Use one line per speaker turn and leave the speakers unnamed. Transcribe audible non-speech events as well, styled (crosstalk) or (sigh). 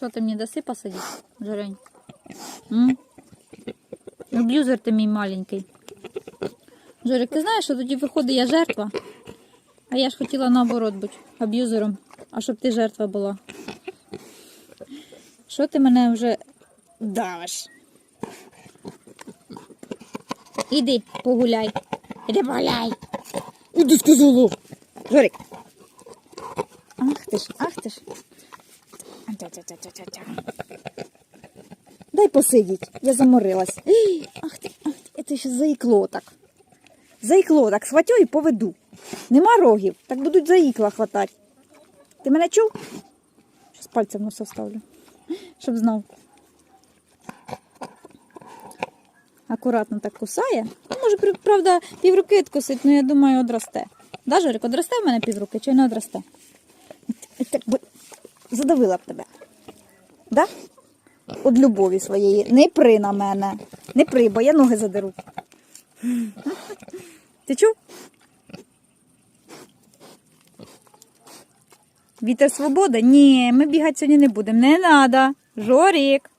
Що ти мені даси посадити, Жорень? М? Аб'юзер ти мій маленький. Жорик, ти знаєш, що тоді виходить я жертва? А я ж хотіла наоборот бути аб'юзером, а щоб ти жертва була. Що ти мене вже давиш? Іди погуляй. Іди погуляй. Іди сказала. Жорик. Ах ти ж, ах ти ж. Дай посидіть, я заморилась. (gasps) Ах ти, ах ти, це ще заїкло так. Заїкло так, схватю і поведу. Нема рогів, так будуть заїкла хватати. Ти мене чув? Щас пальцем в носа вставлю, щоб знав. Акуратно так кусає. Ну, може, правда, півруки відкусить, але я думаю, одросте. Да, Жорик, одросте в мене півруки чи не одросте? Так задавила б тебе. Да? От любові своєї. Не при на мене. Не при, бо я ноги задеру. Ти чув? Вітер свобода? Ні, ми бігати сьогодні не будемо. Не треба. Жорік.